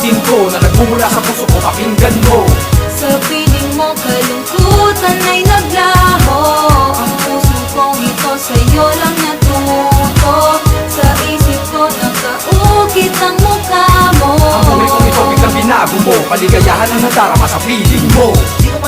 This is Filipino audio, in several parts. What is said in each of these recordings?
awitin ko Na nagmumula sa puso ko pakinggan mo. Sa piling mo kalungkutan ay naglaho. Ang puso kong ito sa'yo lang natuto. Sa isip ko nakaukit ang mukha mo. Ang buhay kong ito biglang binago mo. Kaligayahan ang nadarama sa piling mo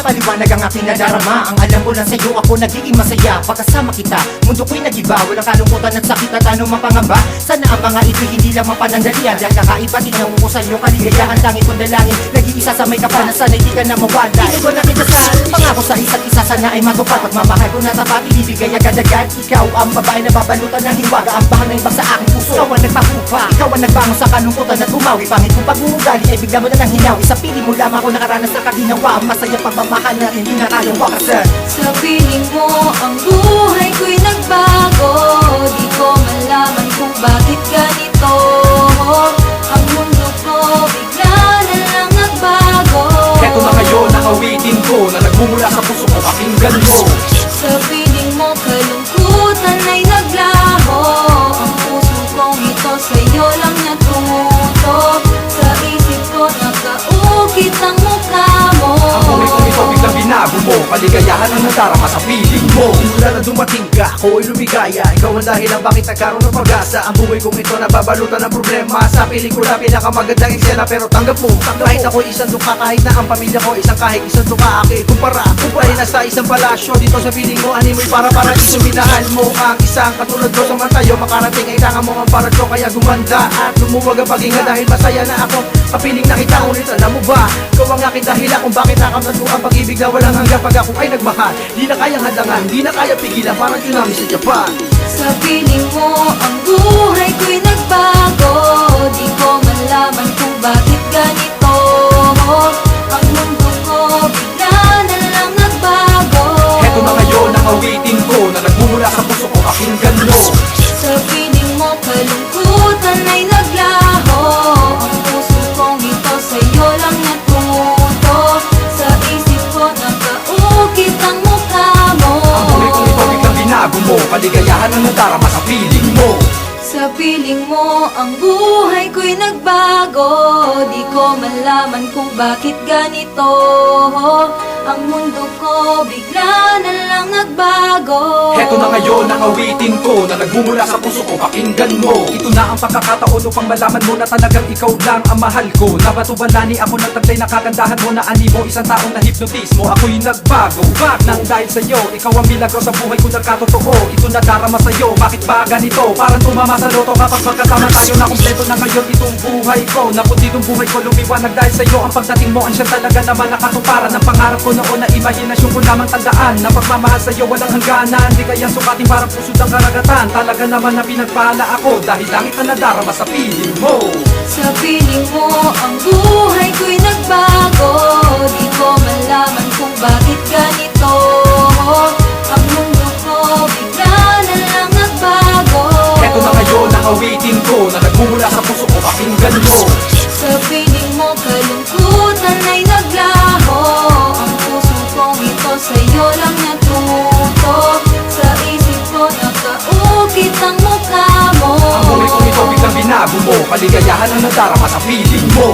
Di ko mapaliwanag ang aking nadarama. Ang alam ko lang sa'yo ako nagiging masaya. Pagkasama kita, mundo ko'y nagiba. Walang kalungkutan at sakit at anumang pangamba Sana ang mga ito hindi lang mapanandalian. Dahil kakaiba tingnan ko sa'yo kaligayahan Langit kong dalangin, nag-iisa sa may kapana Sana hindi ka na mawala. Hindi ko na kinasal, pangako sa isa't isa Sana ay matupad, pagmamahal ko na tapat Ibibigay agad-agad, ikaw ang babae na babalutan ng hiwaga. Ang bahang na iba sa aking puso. Ikaw ang nagpapupa, ikaw ang nagbangon sa kalungkutan at bumawi. Pangit kong pag-uugali ay bigla mo na nang hinawi. Sa piling mo lamang ako nakaranas sa kaginawa. Masaya pagmamahal na hindi na kayang wakasan Sa piling mo ang buhay ko'y nagbago mo. Kaligayahan ang nadarama sa piling mo. Mula na dumating ka, ako ay lumigaya. Ikaw ang dahilan bakit nagkaroon ng pag-asa. Ang buhay kong ito nababalutan ng problema. Sa pelikula pinakamagandang eksena Pero tanggap mo, kahit ako isang duka Kahit na ang pamilya ko isang kahit isang duka Aki, kumpara, kumpara na sa isang palasyo Dito sa piling mo, animoy para para iso Minahal mo. Ang isang katulad ko sa matayo Makarating kailangan mo ang parad ko Kaya gumanda at lumuwag ang paghinga Dahil masaya na ako, kapiling na kita Ngunit alam mo ba, ikaw ang aking dahilan Kung bakit nakamnado ang pag-ibig na walang hanggang Pag ako ay nagmahal, di na kayang hadangan Di na kaya pigilan, parang tsunami sa Japan. Sa piling mo ang buhay ko'y nagbago. Di ko malaman kung bakit ganito Ang nadarama sa piling mo. Sa piling mo ang buhay ko'y nagbago. Di ko malaman kung bakit ganito. Ang mundo ko bigla Heto na ngayon ang awitin ko Na nagmumula sa puso ko. Pakinggan mo. Ito na ang pagkakataon upang malaman mo Na talagang ikaw lang ang mahal ko. Nabatubalani ako ng taglay na kagandahan mo Na animo isang taong na hipnotismo Ako'y nagbago. Bag nang dahil sa'yo. Ikaw ang milagro sa buhay ko. Nagkatotoo. Ito na darama sa'yo. Bakit ba ganito? Parang tumama sa loto. Kapag magkasama tayo na kumpleto na ngayon Itong buhay ko. Naputi itong buhay ko. Lumiwanag dahil sa'yo. Ang pagdating mo Ang siya talaga naman nakatuparan. Ang pangarap ko noon na imahinasyon ko lamang tandaan Na pagmamahal sa'yo walang hangganan Di kaya sukating parang pusod ang karagatan. Talaga naman na pinagpala ako Dahil langit na nadarama sa piling mo. Sa piling mo ang buhay ko'y nagbago. Di ko malaman kung bakit ganito. Ang mundo ko bigla na lang nagbago. Eto na ngayon ang awitin ko Na binago mo Kaligayahan ang nadarama sa piling mo